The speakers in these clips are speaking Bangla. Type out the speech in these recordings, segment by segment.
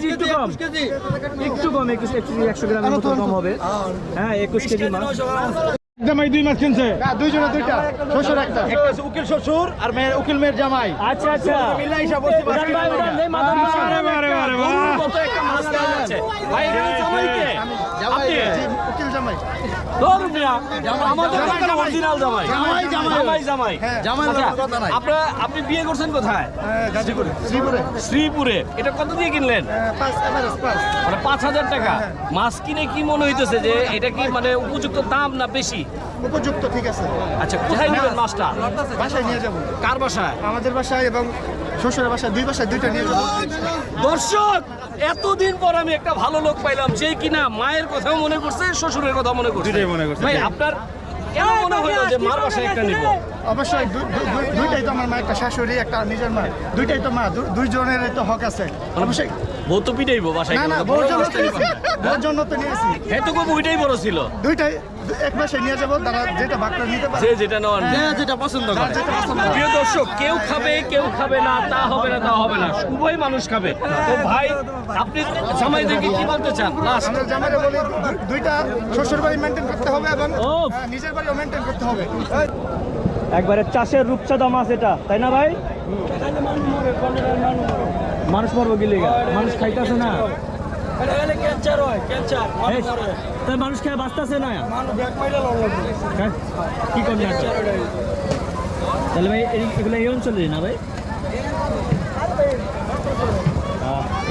কেজি একটু কম। একটু কম একুশ একশো গ্রামের মতো কম হবে। হ্যাঁ একুশ কেজি মাছ। জামাই দুই মাছ কিনছে। দুইজনে দুইটা। শ্বশুর একটা। একটা উকিল শ্বশুর আর মেয়ের উকিল মেয়ের জামাই। আচ্ছা আচ্ছা। হিসাব করছি ভাই উকিল জামাই। ধর মিয়া, আমাদের এখানে original জামাই। জামাই, জামাই। জামাই, জামাই। জামাই আচ্ছা। আপনারা- আপনি বিয়ে করছেন কোথায়? গাজীপুরে। শ্রীপুরে। শ্রীপুরে। এটা কত দিয়ে কিনলেন? পাঁচ মানে পাঁচ হাজার টাকা। মাছ কিনে কি মনে হইতেছে যে এটা কি মানে উপযুক্ত দাম না বেশি? উপযুক্ত ঠিক আছে। আচ্ছা কোথায় নেবেন মাছটা? বাসায় নিয়ে যাব। কার বাসায়? আমাদের বাসায় এবং শ্বশুরের বাসায় দুই বাসায় দুইটা নিয়ে যাব। দর্শক এতদিন পর আমি একটা ভালো লোক পাইলাম যে কিনা মায়ের কথাও মনে করছে শ্বশুরের কথা মনে করছে। দুইটাই মনে করছে। ভাই আপনার কেন মনে হলো যে মার বাসায় একটা নিব? অবশ্যই দুইটাই তো আমার মা একটা শাশুড়ি একটা নিজের মা। দুইটাই তো মা দুইজনের তো হক আছে। অবশ্যই। বউ তো পিটাইবো বাসায় না না গেলে। জন্য তো নিয়েছি বোর জন্য তো নিয়েছি। হ্যাঁ তো খুব ওইটাই বড় ছিল। দুইটাই এক মাসে নিয়ে যাব তারা যেটা ভাগটা নিতে পারে। যে যেটা নেওয়ার। যেটা যেটা পছন্দ হয়। প্রিয় দর্শক কেউ খাবে কেউ খাবে না তা হবে না তা হবে না। উভয় মানুষ খাবে। তো ভাই আপনি জামাইদেরকে কি বলতে চান? লাস্ট আমাদের জামাইরে বলি দুইটা শ্বশুর বাড়ি মেনটেন করতে হবে এবং ও। নিজের বাড়িও মেনটেন করতে হবে। একবারে চাষের রূপচাঁদা মাছ এটা, তাই না ভাই? মানুষ মরবো গেলে মানুষ খাইতেছে না? মানুষ খেয়ে বাঁচতেছে না? হ্যাঁ? কি করবে তাহলে ভাই এগুলো এই অঞ্চলে না ভাই?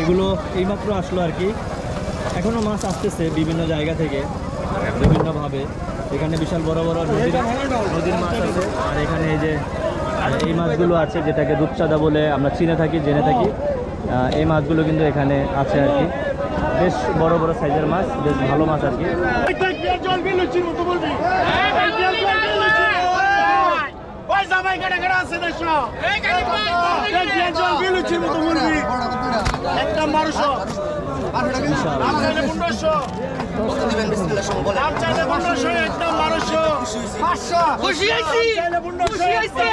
এগুলো এইমাত্র আসলো আর কি। এখনও মাছ আসতেছে বিভিন্ন জায়গা থেকে, বিভিন্নভাবে। এখানে বিশাল বড় বড় নদীর নদীর মাছ আছে আর এখানে এই যে এই মাছগুলো আছে যেটাকে রূপচাঁদা বলে আমরা চিনে থাকি জেনে থাকি এই মাছগুলো কিন্তু এখানে আছে আর কি বেশ বড় বড় সাইজের মাছ বেশ ভালো মাছ আর কি বিশাল খুশি হয়েছি খুশি হয়েছি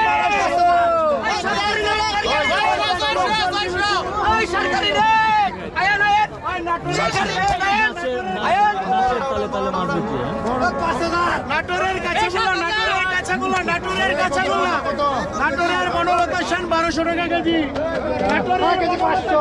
সরকারি আয়ান আয়ান। সরকারি আয়ান। আয়ান তলে তলে বিক্রি হ্যাঁ? নাটোরের কাছাগুলো নাটোরের কাছাগুলো। নাটোরের কাছাগুলো। নাটোরের বনলতা সেন বারোশো টাকা কেজি। নাটোরের কেজি পাঁচশো।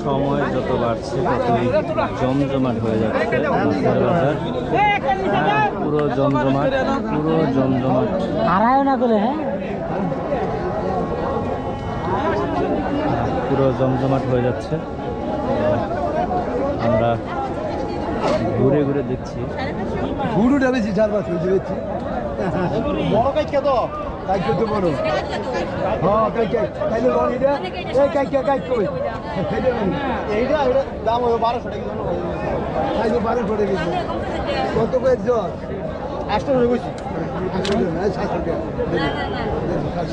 সময় যত বাড়ছে ততই জমজমাট হয়ে যাচ্ছে মাছের বাজার। হ্যাঁ, পুরো জমজমাট পুরো জমজমাট। পুরো জমজমাট হয়ে যাচ্ছে। আমরা ঘুরে ঘুরে দেখছি। গুরুটা বেশি চার পাঁচ কেজি বেশি বড় কাজ কে তো বড় হ্যাঁ কাজ তাইলে বল এটা এই কাজ কাজ কই এইটা এটা দাম হবে বারোশো টাকা কাজ বারো পড়ে গেছে কত করে জ্বর একশো টাকা বুঝছি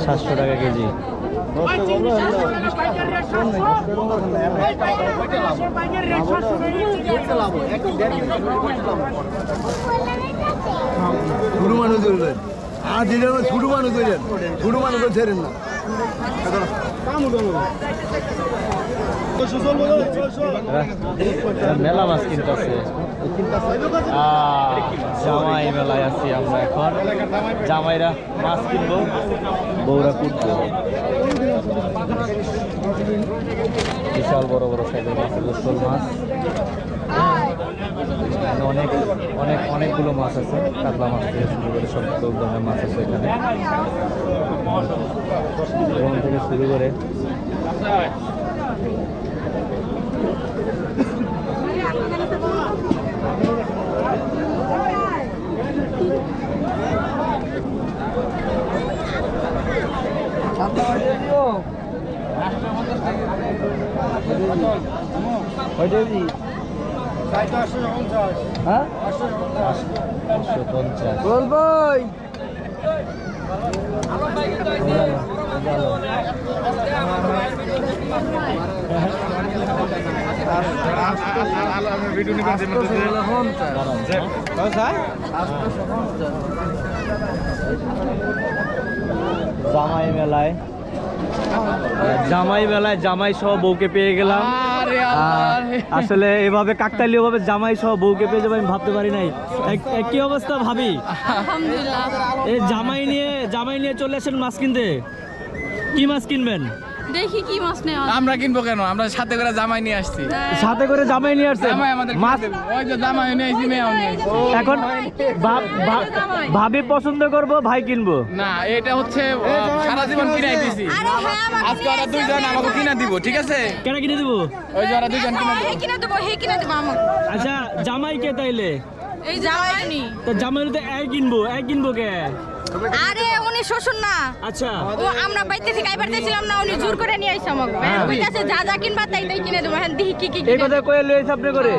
সাতশো টাকা টাকা কেজি ছোটো মানুষ আর দিলে ছোটো মানুষ ধরেন। ছোটো মানুষ ছেড়েন না। মেলা মাছ কিনতেছে। জামাই মেলায় আছি আমরা এখন। জামাইরা মাছ কিনবো। বউরা কুটবো বিশাল বড় বড় সাইজের মাছ মাছ। এখানে অনেক অনেক অনেকগুলো মাছ আছে কাতলা মাছ থেকে শুরু করে সব ধরনের মাছ আছে এখানে। ওখান থেকে শুরু করে ওইটা হ্যাঁ জামাই মেলায়। জামাই মেলায় জামাই সহ বউকে পেয়ে গেলাম। আসলে এভাবে কাকতালীয় ওভাবে জামাই সহ বউকে পেয়ে যাব আমি ভাবতে পারি নাই। কি অবস্থা ভাবি? এই জামাই নিয়ে জামাই নিয়ে চলে আসেন মাছ কিনতে। কি মাছ কিনবেন? দেখি কি মাছ নেওয়া আমরা কিনবো কেন? আমরা সাথে করে জামাই নিয়ে আসছি। সাথে করে জামাই নিয়ে আসছেন জামাই আমাদের মাছ ওই যে জামাই নিয়ে আসছি নিয়ে এখন ভাবি পছন্দ করব ভাই কিনবো? না এটা হচ্ছে সারা জীবন কিনাই দিছি। হ্যাঁ আজকে ওরা দুইজন আমাকে কিনা দিব ঠিক আছে? কেন কিনে দিব? ওই যে ওরা দুইজন কিনা দিব। হে কিনে দেবো হে কিনে দেবো আমাকে আচ্ছা জামাই কে তাইলে? এই জামাইনি তো জামাই তো এক কিনবো এক কিনবো কে? আরে উনি শ্বশুর না। আচ্ছা। ও আমরা বাইতে থেকে আইবার দিয়েছিলাম না উনি জোর করে নিয়ে আইছে আমাকে। হ্যাঁ। কইতাছে যা যা কিনবা তাই তাই কিনে দেবো। হ্যাঁ দেখি কি কি এই কথা কয়ে লইছে আপনি করে?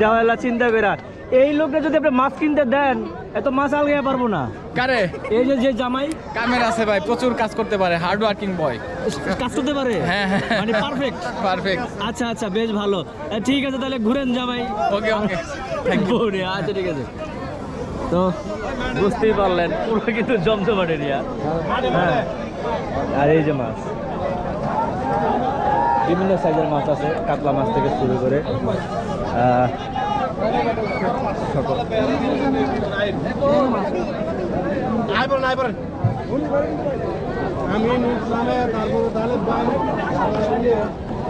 দেওয়ালা চিন্তা করা এই লোকটা যদি আপনি মাছ কিনতে দেন এত মাছ পারব না। কারে? এই যে যে জামাই। কামের আছে ভাই প্রচুর কাজ করতে পারে হার্ড ওয়ার্কিং বয় কাজ করতে পারে? হ্যাঁ, হ্যাঁ। মানে পারফেক্ট পারফেক্ট আচ্ছা আচ্ছা বেশ ভালো। ঠিক আছে তাহলে ঘুরেন জামাই। ওকে ওকে বউরে, আচ্ছা ঠিক আছে। তো বুঝতেই পারলেন, পুরো কিন্তু জমজমাট এরিয়া হ্যাঁ। আর এই যে মাছ। বিভিন্ন সাইজের মাছ আছে, কাতলা মাছ থেকে শুরু করে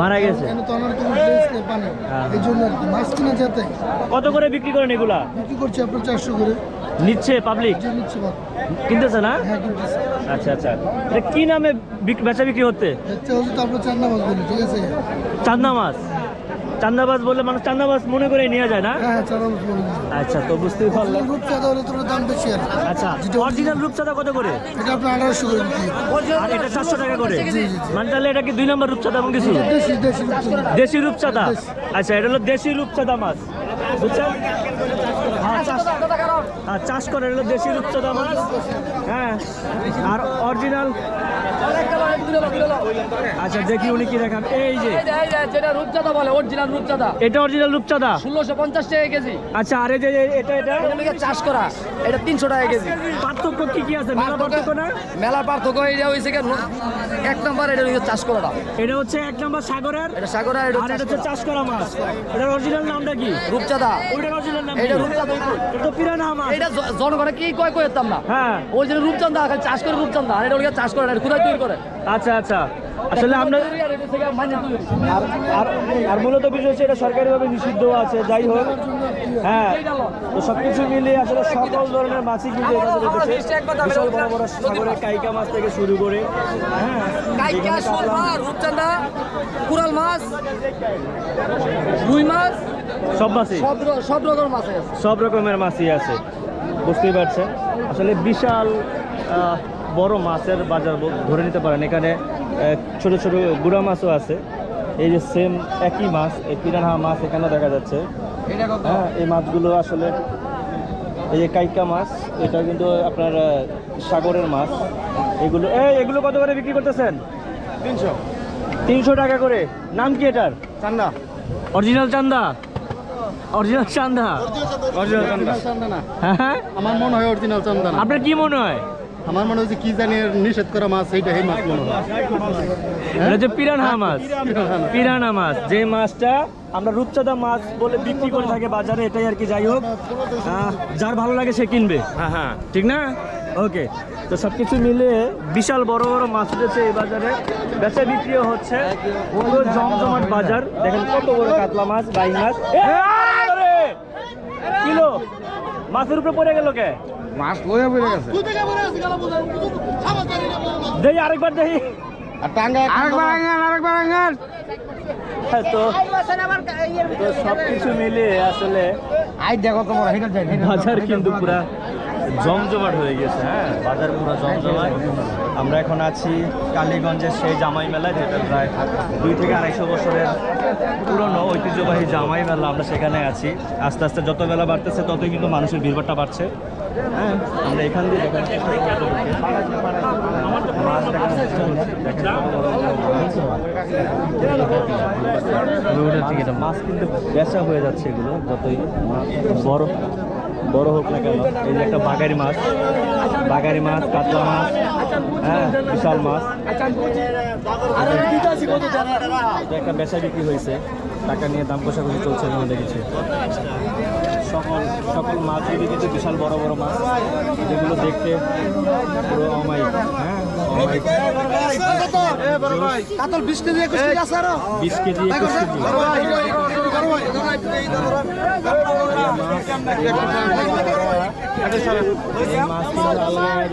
মারা গেছে? হ্যাঁ। কত করে বিক্রি করেন এগুলা? বিক্রি করছে আপনার চারশো করে। নিচ্ছে পাবলিক কিনতেছে না? হ্যাঁ আচ্ছা আচ্ছা। এটা কি নামে বেচা বিক্রি হচ্ছে? চান্না মাছ ঠিক আছে? চান্দা মাছ চান্দা মাছ বললে মানুষ চান্দা মাছ মনে করে নিয়ে যায় না? হ্যাঁ। আচ্ছা তো বুঝতেই পারলাম। রূপচাঁদা হলে তোর দাম বেশি আচ্ছা অরিজিনাল রূপচাঁদা কত করে? এটা আপনার আঠারোশো করে আর এটা চারশো টাকা করে? মানে তাহলে এটা কি দুই নম্বর রূপচাঁদা এমন কিছু? দেশি রূপচাঁদা আচ্ছা এটা হলো দেশি রূপচাঁদা মাছ। বুঝছেন? হ্যাঁ, চাষ- হ্যাঁ, চাষ করে এটা হলো দেশি রূপচাঁদা মাছ। হ্যাঁ আর অরিজিনাল আচ্ছা দেখি উনি কি দেখান। এই যে। যেটা রূপচাঁদা বলে অরিজিনাল রূপচাঁদা। এটা অরিজিনাল রূপচাঁদা? ষোলোশো পঞ্চাশ টাকা কেজি। আচ্ছা আর এই যে এটা এটা? চাষ করা। এটা তিনশো টাকা কেজি। পার্থক্য কি কি আছে? মেলা পার্থক্য না? মেলা পার্থক্য এটা হয়েছে এক নম্বর এটা হচ্ছে চাষ করাটা। এটা হচ্ছে এক নম্বর সাগরের? এটা সাগরা এটা আর এটা হচ্ছে চাষ করা মাছ। এটার অরিজিনাল নামটা কি? রূপচাঁদা। ওইটার অরিজিনাল নাম এটা? রূপচাঁদা এটা পিরানা মাছ। এটা জনগণে কি কয় কইতাম না? হ্যাঁ। ওই যে রূপচাঁদা চাষ করে রূপচাঁদা আর এটা চাষ করে না কোথায় তৈরি করে? আচ্ছা আচ্ছা। আসলে আমরা আর মূলত বিষয় হচ্ছে এটা সরকারিভাবে নিষিদ্ধ আছে যাই হোক। হ্যাঁ তো সব কিছু মিলিয়ে আসলে সকল ধরনের মাছই কিন্তু বিশাল বড় বড় সাগরে কাইকা মাছ থেকে শুরু করে হ্যাঁ। শোল কাতলা মাছ রুই মাছ সব মাছই? সব র- সব রকম মাছ সব রকমের মাছই আছে। বুঝতেই পারছেন? আসলে বিশাল বড় মাছের বাজার ধরে নিতে পারেন। এখানে ছোট ছোট গুড়া মাছও আছে। এই যে সেম একই মাছ এই পিরানহা মাছ এখানে দেখা যাচ্ছে। হ্যাঁ এই মাছগুলো আসলে এই যে কাইকা মাছ এটা কিন্তু আপনার সাগরের মাছ। এগুলো এই এগুলো কত করে বিক্রি করতেছেন? তিনশো। তিনশো টাকা করে। নাম কি এটার? চান্দা। অরিজিনাল চান্দা? অরিজিনাল চান্দা? অরিজিনাল চান্দা চান্দা হ্যাঁ হ্যাঁ। আমার মনে হয় অরিজিনাল চান্দা আপনার কি মনে হয়? আমার মনে হচ্ছে কি জানি নিষেধ করা মাছ এইটা এই মাছ মনে হয়। এটা হচ্ছে পিরানহা মাছ। পিরানা মাছ। যে মাছটা আমরা রূপচাঁদা মাছ বলে বিক্রি করে থাকে বাজারে এটাই আর কি যাই হোক। যার ভালো লাগে সে কিনবে। হ্যাঁ হ্যাঁ। ঠিক না? ওকে তো সব কিছু মিলে বিশাল বড় বড় মাছ উঠেছে এই বাজারে। বেচা বিক্রিও হচ্ছে। পুরো জমজমাট বাজার। দেখেন কত বড় কাতলা মাছ বাইং মাছ। কিলো? মাছের উপরে পড়ে গেল কে? মাছ লয়ে পড়ে গেছে। দেই আরেকবার দেই। আরেকবার আঙ্গান আরেকবার আঙ্গান হ্যাঁ, তো তো সব কিছু মিলিয়ে আসলে আই দেখো তোমার হেটা যাই বাজার কিন্তু পুরা জমজমাট হয়ে গেছে হ্যাঁ? বাজার পুরো জমজমাট। আমরা এখন আছি কালীগঞ্জের সেই জামাই মেলায় যেটা প্রায় দুই থেকে আড়াইশো বছরের পুরনো ঐতিহ্যবাহী জামাই মেলা আমরা সেখানে আছি। আস্তে আস্তে যত মেলা বাড়তেছে ততই কিন্তু মানুষের ভিড়ভাড়টা বাড়ছে। হ্যাঁ আমরা এখান দিয়ে মাছ দেখানোর চেষ্টা মাছ কিন্তু বেচা হয়ে যাচ্ছে এগুলো, যতই বড় বড় হোক না কেন। এই যে একটা বাগারি মাছ বাগারি মাছ, কাতলা মাছ হ্যাঁ বিশাল মাছ। একটা বেচা বিক্রি হয়েছে, টাকা নিয়ে দাম কষাকষি চলছে আমি দেখেছি। সকল সকল মাছগুলি কিন্তু বিশাল বড় বড় মাছ যেগুলো দেখতে পুরো অমায়িক হ্যাঁ? বিশ কেজি বিশ কেজি মাছ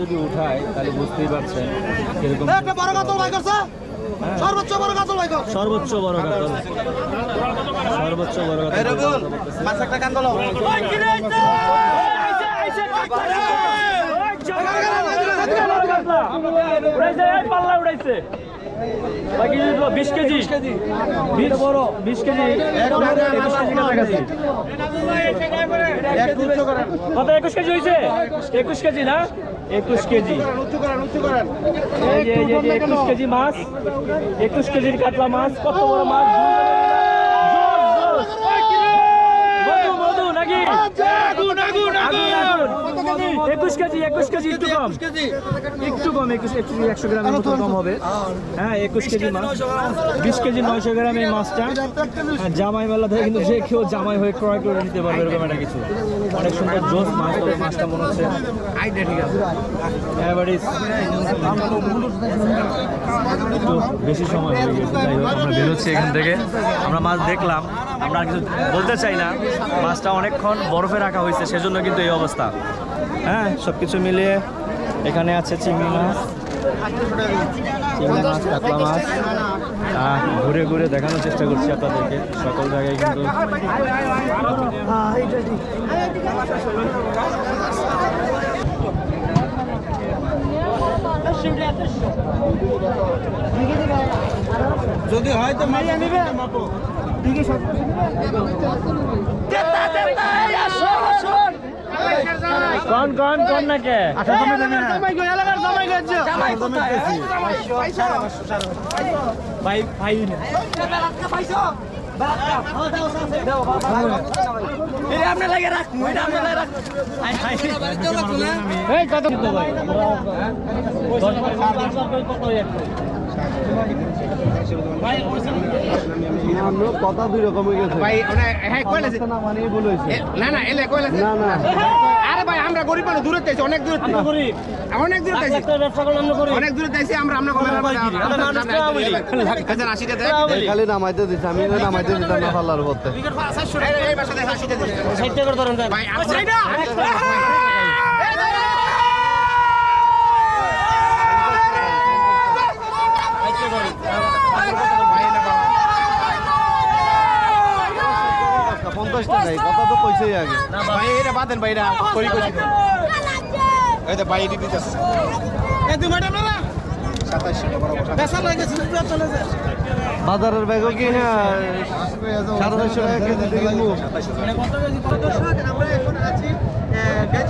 যদি উঠায় তাহলে বুঝতেই পারছেন একটা বড় কাতল ভাই করছে সর্বোচ্চ বড় কাতল ভাই সর্বোচ্চ বড় কাতল সর্বোচ্চ বড় কাতল মাছ একটা কান দলো উড়াইছে এই পাল্লা উড়াইছে বাকি বিশ কেজি বিশ বড় বিশ কেজি কত একুশ কেজি হয়েছে একুশ কেজি না একুশ কেজি। একুশ কেজি মাছ একুশ কেজির কাতলা মাছ কত বড় মাছ? মধু মধু নাকি। একুশ কেজি একুশ কেজি একটু কম। একটু কম একুশ একশো গ্রামের মতো কম হবে। হ্যাঁ একুশ কেজি মাছ। বিশ কেজি নয়শো গ্রাম এই মাছটা। জামাই মেলা থেকে কিন্তু যে কেউ জামাই হয়ে ক্রয় করে নিতে পারবে এরকম একটা কিছু। অনেক সুন্দর জোস মাছ তবে মাছটা মনে হচ্ছে একটু বেশি সময় হয়ে গেছে। যাই হোক আমরা বেরোচ্ছি এখান থেকে। আমরা মাছ দেখলাম। আমরা কিছু বলতে চাই না। মাছটা অনেকক্ষণ বরফে রাখা হয়েছে সেজন্য কিন্তু এই অবস্থা। হ্যাঁ সব কিছু মিলিয়ে এখানে আছে চিংড়ি মাছ। চিংড়ি মাছ কাতলা মাছ। ঘুরে ঘুরে দেখানোর চেষ্টা করছি আপনাদেরকে। সকল জায়গায় কিন্তু যদি হয় তো মারিয়া নিবে? কন কন কন না। কে জামাই গো এলাকার জামাই গেছে জামাই কোথায়? ভাই ভাই কথা দুই রকম হয়ে গেছে ভাই হ্যাঁ কইলেছে না মানে ভুল না না এলে কইলেছে না না। আরে ভাই আমরা গরিব মানুষ দূরে অনেক দূরে গরিব। অনেক দূরে তাইছি ব্যবসা করলাম না করি অনেক দূরে আমরা আমরা কবে হাজার আশি টাকা এই খালি নামাইতে দিচ্ছে আমি এনে নামাইতে দিতাম না পাল্লার উপর এই বাসা দেখা আশি টাকা ষাট টাকা ধরেন দেন ভাই পঞ্চাশ কথা তো পয়সাই আগে এটা বাদেন এটা করি করি এই না বাজারের ব্যাগও টাকা কেজি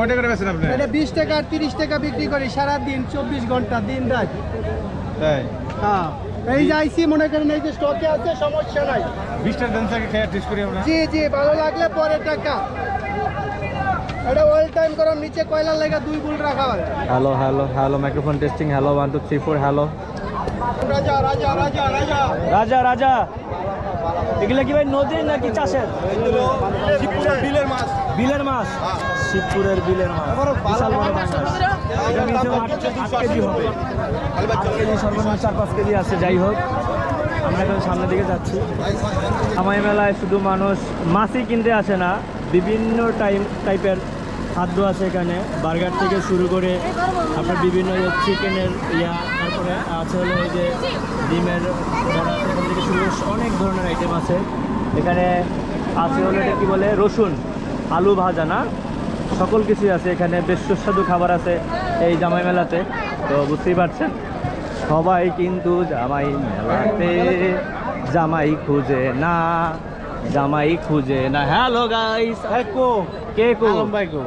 কয়টা করে বেছেন আপনি এটা বিশ টাকা আর তিরিশ টাকা বিক্রি করি সারাদিন চব্বিশ ঘণ্টা দিন রাত তাই হ্যাঁ এই যে আইসি মনে করেন এই যে স্টকে আছে সমস্যা নাই বিশটা দেন থেকে খেয়ে টেস্ট করি আমরা জি জি ভালো লাগলে পরে টাকা এটা ওয়েল টাইম করার নিচে কয়লার লেগে দুই গুল রাখা হয় hello hello hello microphone testing hello one two three four hello রাজা রাজা রাজা রাজা রাজা রাজা এগুলো কি ভাই নদীর নাকি চাষের বিলের মাছ বিলের মাছ শিবপুরের বিলের মাছ বিশাল বড় এটা মিনিমাম আট কেজি হবে। আট কেজি সর্বনিম্ন চার পাঁচ কেজি আছে যাই হোক। আমরা এখন সামনের দিকে যাচ্ছি। আমাই মেলায় শুধু মানুষ মাছই কিনতে আসে না বিভিন্ন টাইম টাইপের খাদ্য আছে এখানে। বার্গার থেকে শুরু করে আপনার বিভিন্ন চিকেনের ইয়া তারপরে আছে হলো এই যে ডিমের বড়া থেকে শুরু অনেক ধরনের আইটেম আছে। এখানে আছে হলো এটা কি বলে? রসুন আলু ভাজা না? সকল কিছুই আছে এখানে বেশ সুস্বাদু খাবার আছে এই জামাই মেলাতে। তো বুঝতেই পারছেন সবাই কিন্তু জামাই মেলাতে জামাই খুঁজে না জামাই খুঁজে না। হ্যালো গাইস কো? কে কো? ভাই গো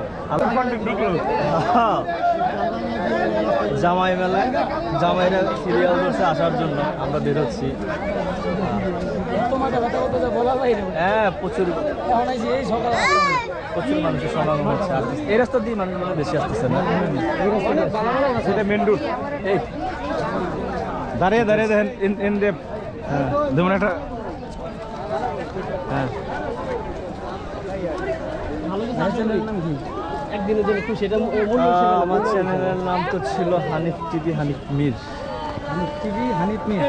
জামাই মেলায় জামাইরা সিরিয়াল করছে আসার জন্য আমরা বেরোচ্ছি হ্যাঁ প্রচুর। প্রচুর মানুষের সমাগম হচ্ছে এই রাস্তা দিয়ে মানুষগুলো বেশি আসতেছে না? সেটা মেন রুট এই। দাঁড়িয়ে দাঁড়িয়ে দেখেন ইন ইন ডেপ। হ্যাঁ। যেমন একটা হ্যাঁ। আমার চ্যানেলের নাম তো ছিল হানিফ টিভি হানিফ মির। হানিফ টিভি হানিফ মিয়া